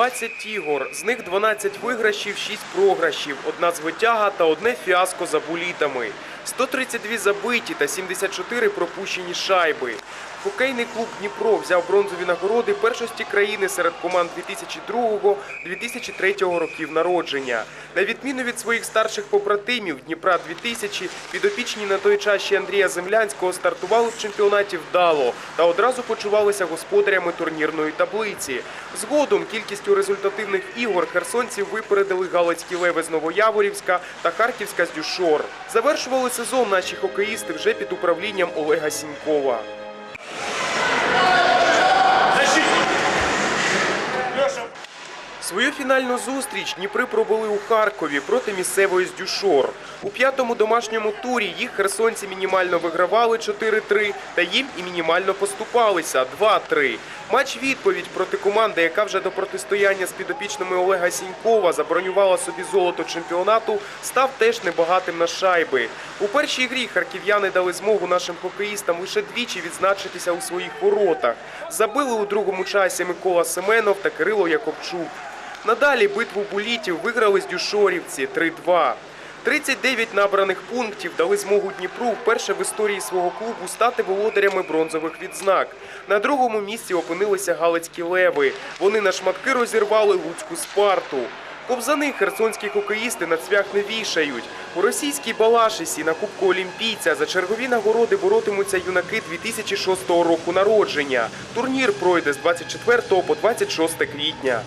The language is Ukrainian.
20 ігор, з них 12 виграшів, 6 програшів, одна звитяга та одне фіаско за булітами. 132 забиті та 74 пропущені шайби. Хокейний клуб Дніпро взяв бронзові нагороди першості країни серед команд 2002-2003 років народження. На відміну від своїх старших побратимів Дніпра 2000 підопічні на той час ще Андрія Землянського стартували в чемпіонаті вдало та одразу почувалися господарями турнірної таблиці. Згодом кількістю результативних ігор херсонців випередили Галицькі леви з Новояворівська та Харківська з Дюшор. Завершували сезон наші хокеїсти вже під управлінням Олега Сінькова. Фінальну зустріч Дніпри пробули у Харкові проти місцевої з Дюшор. У п'ятому домашньому турі їх херсонці мінімально вигравали 4-3 та їм і мінімально поступалися 2-3. Матч відповідь проти команди, яка вже до протистояння з підопічними Олега Сінькова забронювала собі золото чемпіонату, став теж небагатим на шайби. У першій грі харків'яни дали змогу нашим хокеїстам лише двічі відзначитися у своїх воротах. Забили у другому часі Микола Семенов та Кирило Яковчук. Надалі битву булітів виграли з Дюшорівці 3-2. 39 набраних пунктів дали змогу Дніпру вперше в історії свого клубу стати володарями бронзових відзнак. На другому місці опинилися Галицькі леви. Вони на шматки розірвали Луцьку спарту. Кобзани херсонські хокеїсти на цвях не вішають. У російській Балашисі на Кубку Олімпійця за чергові нагороди боротимуться юнаки 2006 року народження. Турнір пройде з 24 по 26 квітня.